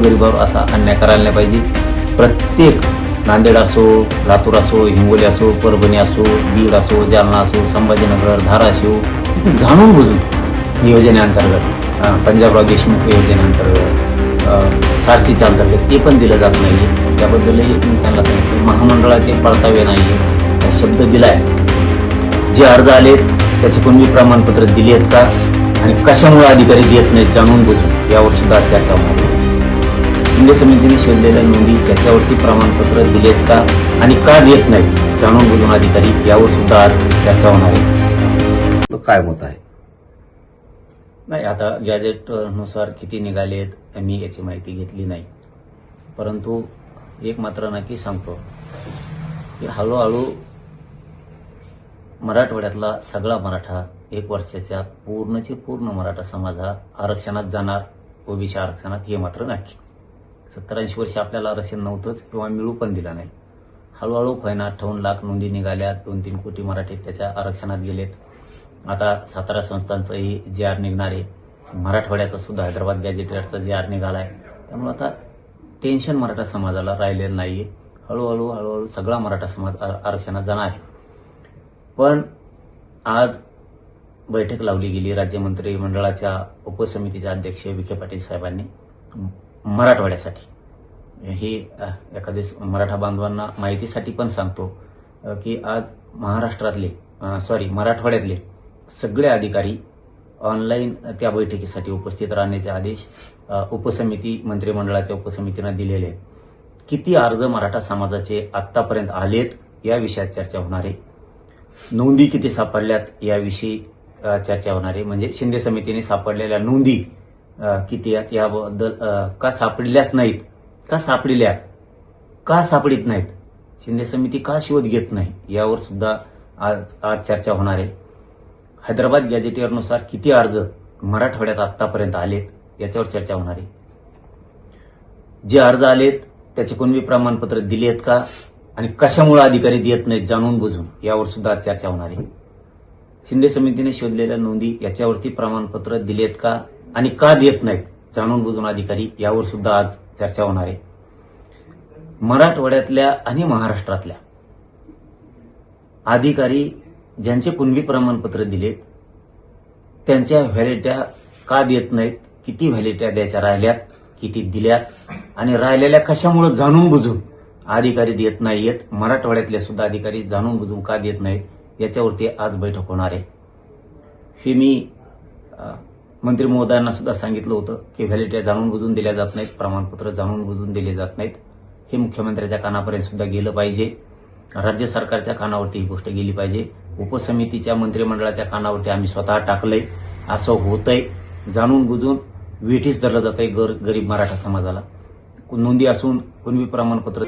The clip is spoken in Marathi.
गोरगरिबावर असा अन्याय करायला नाही पाहिजे. प्रत्येक नांदेड असो लातूर असो हिंगोली असो परभणी असो बीड असो जालना असो संभाजीनगर धाराशिव इथे जाणून बुजून योजनेअंतर्गत पंजाबराव देशमुख योजनेअंतर्गत सारथीच्या अंतर्गत ते पण दिलं जात नाही. त्याबद्दलही मी त्यांना सांगितलं महामंडळाचे पडतावे नाही. आहे शब्द आहे जे अर्ज आलेत त्याचे कोणी प्रमाणपत्र दिली आहेत का? आणि कशामुळे अधिकारी देत नाहीत जाणून बुजून. यावर सुद्धा चर्चा होणार शिंदे समितीने शोधलेल्या नोंदी त्याच्यावरती प्रमाणपत्र दिलेत का आणि का देत नाहीत जाणून बुजून अधिकारी यावर सुद्धा आज चर्चा होणार आहे. काय मत आहे? नाही आता गॅजेटनुसार किती निघालेत मी याची माहिती घेतली नाही. परंतु एक मात्र नक्की सांगतो की हळूहळू मराठवाड्यातला सगळा मराठा एक वर्षाच्या पूर्णचे पूर्ण मराठा समाज हा आरक्षणात जाणार ओबीसी आरक्षणात हे मात्र नक्की. सत्तर ऐंशी वर्ष आपल्याला आरक्षण नव्हतंच किंवा मिळू पण दिलं नाही. हळूहळू फायना अठ्ठावन्न लाख नोंदी निघाल्या दोन तीन कोटी मराठी त्याच्या आरक्षणात गेलेत. आता सातारा संस्थांचंही जे आर निघणार आहे मराठवाड्याचा सुद्धा हैदराबाद गॅजेटेडचा जे आर निघाला आहे त्यामुळे आता टेन्शन मराठा समाजाला राहिलेलं नाही आहे हळूहळू हळूहळू सगळा मराठा समाज आरक्षणात जाणार आहे. पण आज बैठक लावली गेली राज्य मंत्रिमंडळाच्या उपसमितीचे अध्यक्ष विखे पाटील साहेबांनी. मराठवाड्यासाठी. हे अ, एखादे मराठा बांधवांना माहितीसाठी पण सांगतो की आज महाराष्ट्रातले सॉरी मराठवाड्यातले सगळे अधिकारी ऑनलाईन त्या बैठकीसाठी उपस्थित राहण्याचे आदेश उपसमिती मंत्रिमंडळाच्या उपसमितीनं दिलेले आहेत. किती अर्ज मराठा समाजाचे आतापर्यंत आलेत या विषयात चर्चा होणार आहे. नोंदी किती सापडल्यात याविषयी चर्चा होणार आहे. म्हणजे शिंदे समितीने सापडलेल्या नोंदी किती आहेत याबद्दल का सापडल्याच नाहीत? का सापडल्या? का सापडित नाहीत? शिंदे समिती का शोध घेत नाही? यावर सुद्धा आज आज चर्चा होणार आहे. हैदराबाद गॅजेटियरनुसार किती अर्ज मराठवाड्यात आतापर्यंत आलेत याच्यावर चर्चा होणार आहे. जे अर्ज आलेत त्याचे कोणवी प्रमाणपत्र दिली आहेत का? आणि कशामुळे अधिकारी देत नाहीत जाणून बुजून यावर सुद्धा आज चर्चा होणार आहे. शिंदे समितीने शोधलेल्या नोंदी याच्यावरती प्रमाणपत्र दिलेत का? आणि का देत नाहीत जाणून बुजून अधिकारी यावर सुद्धा आज चर्चा होणार आहे. मराठवाड्यातल्या आणि महाराष्ट्रातल्या अधिकारी ज्यांचे कुणबी प्रमाणपत्र दिलेत त्यांच्या व्हॅलिट्या का देत नाहीत किती व्हॅलिट्या द्यायच्या राहिल्यात किती दिल्यात आणि राहिलेल्या कशामुळे जाणून बुजून अधिकारी देत नाहीयेत मराठवाड्यातले सुद्धा अधिकारी जाणून बुजून का देत नाहीत याच्यावरती आज बैठक होणार आहे. हे मी मंत्री महोदयांना सुद्धा सांगितलं होतं की व्हॅलिडिटी जाणून बुजून दिल्या जात नाहीत प्रमाणपत्र जाणून बुजून दिले जात नाहीत. हे मुख्यमंत्र्याच्या कानापर्यंत सुद्धा गेलं पाहिजे. राज्य सरकारच्या कानावरती ही गोष्ट गेली पाहिजे. उपसमितीच्या मंत्रिमंडळाच्या कानावरती आम्ही स्वतः टाकलंय. असं होतंय. जाणून बुजून वेठीस धरलं जात आहे गरीब मराठा समाजाला. नोंदी असून कुणबी प्रमाणपत्र